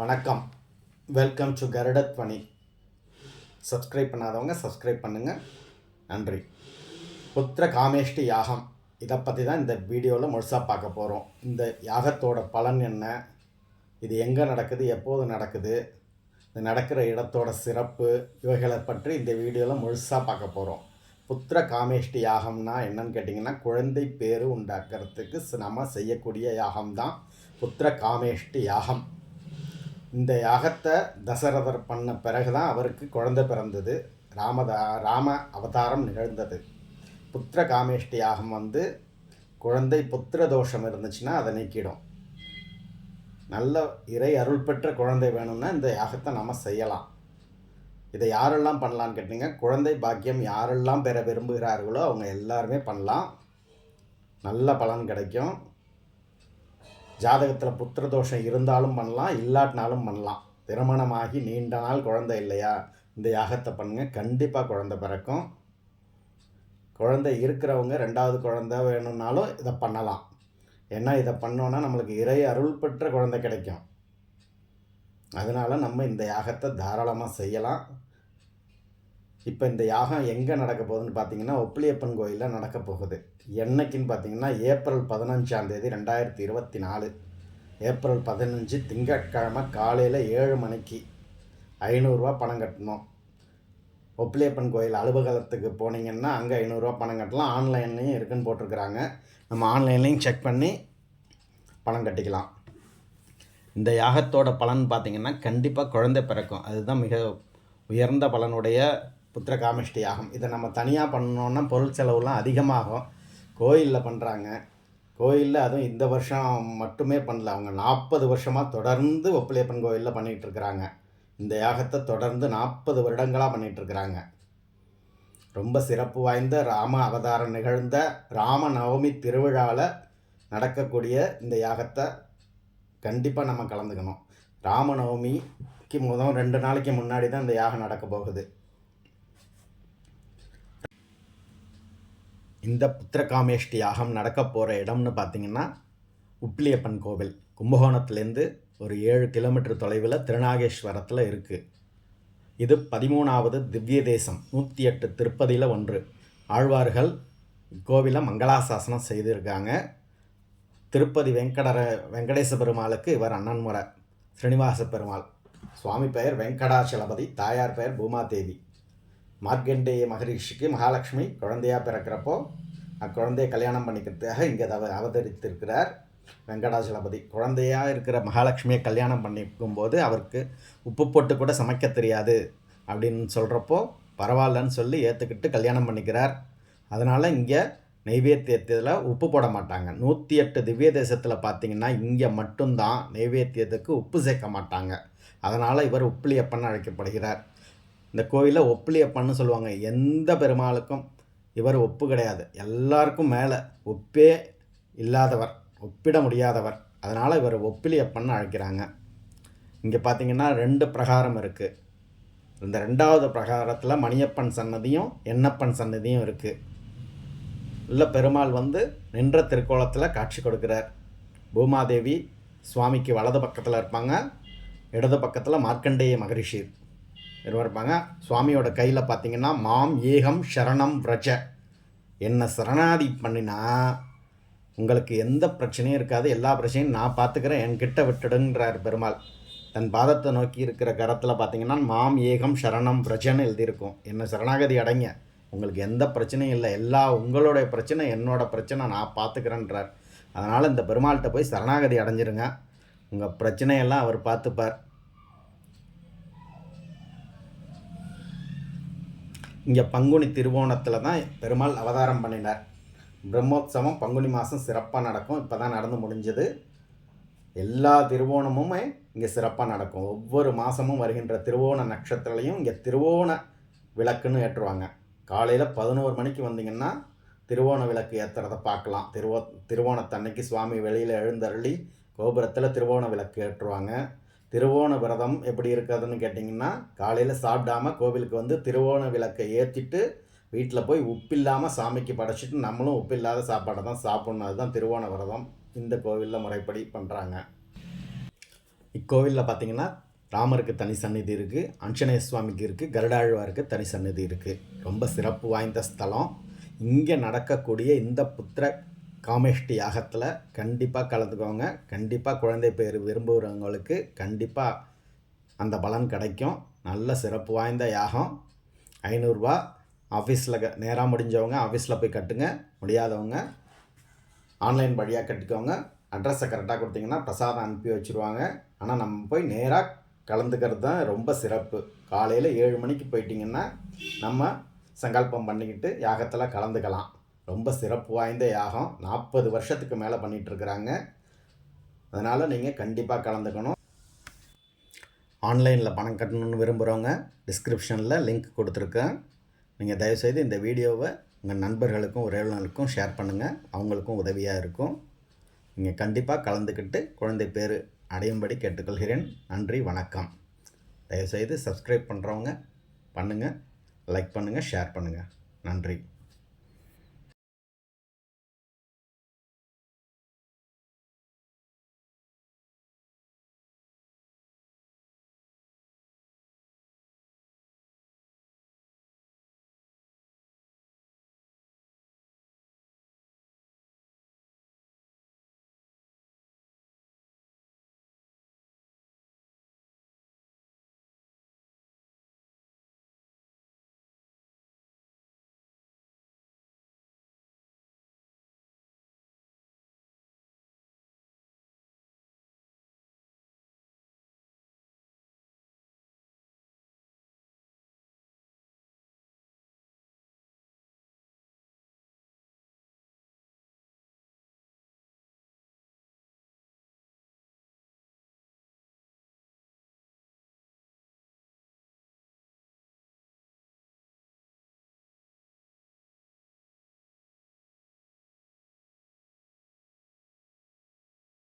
வணக்கம். Welcome to பணி. Subscribe பண்ணாதவங்க சப்ஸ்கிரைப் பண்ணுங்கள் நன்றி. புத்திர காமேஷ்டி யாகம். இதை பற்றி தான் இந்த வீடியோவில் முழுசாக பார்க்க போகிறோம் இந்த யாகத்தோட பலன் என்ன? இது எங்கே நடக்குது? எப்போது நடக்குது? இது நடக்கிற இடத்தோட சிறப்பு இவைகளை பற்றி இந்த வீடியோவில் முழுசாக பார்க்க போகிறோம் புத்திர காமேஷ்டி யாகம்னா என்னன்னு கேட்டிங்கன்னா குழந்தை பேரு உண்டாக்குறதுக்கு நம்ம செய்யக்கூடிய யாகம் தான் புத்திர காமேஷ்டி யாகம். இந்த யாகத்தை தசரதர் பண்ண பிறகு தான் அவருக்கு குழந்தை பிறந்தது. ராமதா ராம அவதாரம் நிகழ்ந்தது. புத்திர காமேஷ்டி யாகம் வந்து குழந்தை புத்திர தோஷம் இருந்துச்சுன்னா அதை நீக்கிடும். நல்ல இறை அருள் பெற்ற குழந்தை வேணும்னா இந்த யாகத்தை நம்ம செய்யலாம். இதை யாரெல்லாம் பண்ணலான்னு கேட்டிங்க? குழந்தை பாக்கியம் யாரெல்லாம் பெற விரும்புகிறார்களோ அவங்க எல்லாருமே பண்ணலாம். நல்ல பலன் கிடைக்கும். ஜாதகத்தில் புத்திர தோஷம் இருந்தாலும் பண்ணலாம் இல்லாட்டினாலும் பண்ணலாம். திருமணமாகி நீண்ட நாள் குழந்தை இல்லையா? இந்த யாகத்தை பண்ணுங்கள் கண்டிப்பாக குழந்தை பிறக்கும். குழந்தை இருக்கிறவங்க ரெண்டாவது குழந்தை வேணும்னாலும் இதை பண்ணலாம். ஏன்னா இதை பண்ணோன்னா நம்மளுக்கு இறை அருள் பெற்ற குழந்தை கிடைக்கும். அதனால் நம்ம இந்த யாகத்தை தாராளமாக செய்யலாம். இப்போ இந்த யாகம் எங்கே நடக்க போகுதுன்னு பார்த்தீங்கன்னா ஒப்பிலியப்பன் கோயிலில் நடக்க போகுது. என்னைக்குன்னு பார்த்தீங்கன்னா ஏப்ரல் பதினஞ்சாம் தேதி ரெண்டாயிரத்தி இருபத்தி நாலு. ஏப்ரல் பதினஞ்சு திங்கட்கிழமை காலையில் ஏழு மணிக்கு ஐநூறுரூவா பணம் கட்டணும். ஒப்பிலியப்பன் கோயில் அலுவலகத்துக்கு போனீங்கன்னா அங்கே ஐநூறுரூவா பணம் கட்டலாம். ஆன்லைன்லேயும் இருக்குன்னு போட்டிருக்கிறாங்க. நம்ம ஆன்லைன்லேயும் செக் பண்ணி பணம் கட்டிக்கலாம். இந்த யாகத்தோட பலன் பார்த்திங்கன்னா கண்டிப்பாக குழந்தை பிறக்கும். அதுதான் மிக உயர்ந்த பலனுடைய புத்திர காமிஷ்டி யாகம் இதை நம்ம தனியாக பண்ணோன்னா பொருள் செலவுலாம் அதிகமாகும். கோயிலில் பண்ணுறாங்க கோயிலில் அதுவும் இந்த வருஷம் மட்டுமே பண்ணல. அவங்க நாற்பது வருஷமாக தொடர்ந்து ஒப்பிலியப்பன் கோயிலில் பண்ணிகிட்ருக்குறாங்க இந்த யாகத்தை தொடர்ந்து நாற்பது வருடங்களாக பண்ணிகிட்ருக்குறாங்க ரொம்ப சிறப்பு வாய்ந்த ராம அவதாரம் நிகழ்ந்த ராம நவமி திருவிழாவில் நடக்கக்கூடிய இந்த யாகத்தை கண்டிப்பாக நம்ம கலந்துக்கணும். ராமநவமிக்கு முதல் ரெண்டு நாளைக்கு முன்னாடி தான் இந்த யாகம் நடக்க போகுது. இந்த புத்திரகாமேஷ்டி யாகம் நடக்க போகிற இடம்னு பார்த்தீங்கன்னா உப்பிலியப்பன் கோவில். கும்பகோணத்துலேருந்து ஒரு ஏழு கிலோமீட்டர் தொலைவில் திருநாகேஸ்வரத்தில் இருக்குது இது பதிமூணாவது திவ்ய தேசம் நூற்றி எட்டு திருப்பதியில் ஒன்று. ஆழ்வார்கள் இக்கோவிலை மங்களாசாசனம் செய்திருக்காங்க. திருப்பதி வெங்கடர வெங்கடேச பெருமாளுக்கு இவர் அண்ணன்முறை ஸ்ரீனிவாச பெருமாள். சுவாமி பெயர் வெங்கடாச்சலபதி தாயார் பெயர் பூமாதேவி. மார்க்கண்டேய மகரிஷிக்கு மகாலட்சுமி குழந்தையாக பிறக்கிறப்போ அக்குழந்தையை கல்யாணம் பண்ணிக்கிறதுக்காக இங்கே அவ அவதரித்திருக்கிறார் வெங்கடாசலபதி குழந்தையாக இருக்கிற மகாலட்சுமியை கல்யாணம் பண்ணிக்கும்போது அவருக்கு உப்பு போட்டு கூட சமைக்க தெரியாது அப்படின்னு சொல்கிறப்போ பரவாயில்லன்னு சொல்லி ஏற்றுக்கிட்டு கல்யாணம் பண்ணிக்கிறார். அதனால் இங்கே நெய்வேத்தியத்தில் உப்பு போட மாட்டாங்க. நூற்றி எட்டு திவ்ய தேசத்தில் பார்த்தீங்கன்னா இங்கே மட்டும்தான் நெய்வேத்தியத்துக்கு உப்பு சேர்க்க மாட்டாங்க. அதனால் இவர் உப்பிலியப்பன் அழைக்கப்படுகிறார். இந்த கோயிலில் ஒப்பிலியப்பன்னு சொல்லுவாங்க. எந்த பெருமாளுக்கும் இவர் ஒப்பு கிடையாது. எல்லாருக்கும் மேலே ஒப்பே இல்லாதவர் ஒப்பிட முடியாதவர். அதனால் இவர் ஒப்பிலியப்பன்னு அழைக்கிறாங்க. இங்கே பார்த்தீங்கன்னா ரெண்டு பிரகாரம் இருக்குது இந்த ரெண்டாவது பிரகாரத்தில் மணியப்பன் சன்னதியும் எண்ணப்பன் சன்னதியும் இருக்குது உள்ள பெருமாள் வந்து நின்ற திருக்கோலத்தில் காட்சி கொடுக்கிறார். பூமாதேவி சுவாமிக்கு வலது பக்கத்தில் இருப்பாங்க. இடது பக்கத்தில் மார்க்கண்டேய மகரிஷி. இருப்பாங்க சுவாமியோட கையில் பார்த்தீங்கன்னா மாம் ஏகம் சரணம் விரஜ. என்னை சரணாதி பண்ணினா உங்களுக்கு எந்த பிரச்சனையும் இருக்காது. எல்லா பிரச்சனையும் நான் பார்த்துக்கிறேன் என்கிட்ட விட்டுடுங்கிறார் பெருமாள். தன் பாதத்தை நோக்கி இருக்கிற கரத்தில் பார்த்தீங்கன்னா மாம் ஏகம் சரணம் பிரஜன்னு எழுதியிருக்கும். என்னை சரணாகதி அடைங்க. உங்களுக்கு எந்த பிரச்சனையும் இல்லை. எல்லா உங்களுடைய பிரச்சனை என்னோட பிரச்சனை. நான் பார்த்துக்கிறேன்றார் அதனால் இந்த பெருமாள்கிட்ட போய் சரணாகதி அடைஞ்சிருங்க. உங்கள் பிரச்சனையெல்லாம் அவர் பார்த்துப்பார் இங்கே பங்குனி திருவோணத்தில் தான் பெருமாள் அவதாரம் பண்ணினார். பிரம்மோத்சவம் பங்குனி மாதம் சிறப்பாக நடக்கும். இப்போ தான் நடந்து முடிஞ்சது. எல்லா திருவோணமுமே இங்கே சிறப்பாக நடக்கும். ஒவ்வொரு மாதமும் வருகின்ற திருவோண நட்சத்திரலையும் இங்கே திருவோண விளக்குன்னு ஏற்றுவாங்க. காலையில் பதினோரு மணிக்கு வந்தீங்கன்னா திருவோண விளக்கு ஏற்றுறத பார்க்கலாம். திருவோ திருவோணத்தன்னைக்கு சுவாமி வெளியில் எழுந்தருளி கோபுரத்தில் திருவோண விளக்கு ஏற்றுவாங்க. திருவோண விரதம் எப்படி இருக்கிறதுன்னு கேட்டிங்கன்னா காலையில் சாப்பிடாம கோவிலுக்கு வந்து திருவோண விளக்கை ஏற்றிட்டு வீட்டில் போய் உப்பில்லாமல் சாமிக்கு படைச்சிட்டு நம்மளும் உப்பில்லாத சாப்பாடை தான் சாப்பிட்ணும். அதுதான் திருவோண விரதம் இந்த கோவிலில் முறைப்படி பண்ணுறாங்க இக்கோவிலில் பார்த்தீங்கன்னா ராமருக்கு தனி சந்நிதி இருக்குது அஞ்சனேய சுவாமிக்கு இருக்குது கருடாழ்வாருக்கு தனி சந்நிதி இருக்குது ரொம்ப சிறப்பு வாய்ந்த ஸ்தலம். இங்கே நடக்கக்கூடிய இந்த புத்திர காமேஷ்டி யாகத்தில் கண்டிப்பாக கலந்துக்கோங்க. கண்டிப்பாக குழந்தை பேர் விரும்புகிறவங்களுக்கு கண்டிப்பாக அந்த பலன் கிடைக்கும். நல்ல சிறப்பு வாய்ந்த யாகம். ஐநூறுரூவா ஆஃபீஸில் க நேராக முடிஞ்சவங்க ஆஃபீஸில் போய் கட்டுங்க. முடியாதவங்க ஆன்லைன் வழியாக கட்டிக்கோங்க. அட்ரஸை கரெக்டாக கொடுத்தீங்கன்னா பிரசாதம் அனுப்பி வச்சுருவாங்க. ஆனால் நம்ம போய் நேராக கலந்துக்கிறது தான் ரொம்ப சிறப்பு. காலையில் ஏழு மணிக்கு போயிட்டிங்கன்னா நம்ம சங்கல்பம் பண்ணிக்கிட்டு யாகத்தில் கலந்துக்கலாம். ரொம்ப சிறப்பு வாய்ந்த யாகம். நாற்பது வருஷத்துக்கு மேலே பண்ணிகிட்ருக்குறாங்க அதனால் நீங்கள் கண்டிப்பாக கலந்துக்கணும். ஆன்லைனில் பணம் கட்டணும்னு விரும்புகிறவங்க டிஸ்கிரிப்ஷனில் லிங்க் கொடுத்துருக்கேன். நீங்கள் தயவுசெய்து இந்த வீடியோவை உங்கள் நண்பர்களுக்கும் உறவினர்களுக்கும் ஷேர் பண்ணுங்கள் அவங்களுக்கும் உதவியாக இருக்கும். நீங்கள் கண்டிப்பாக கலந்துக்கிட்டு குழந்தை பேர் அடையும்படி கேட்டுக்கொள்கிறேன். நன்றி வணக்கம். தயவுசெய்து சப்ஸ்கிரைப் பண்ணுறவங்க பண்ணுங்கள் லைக் பண்ணுங்கள் ஷேர் பண்ணுங்கள் நன்றி.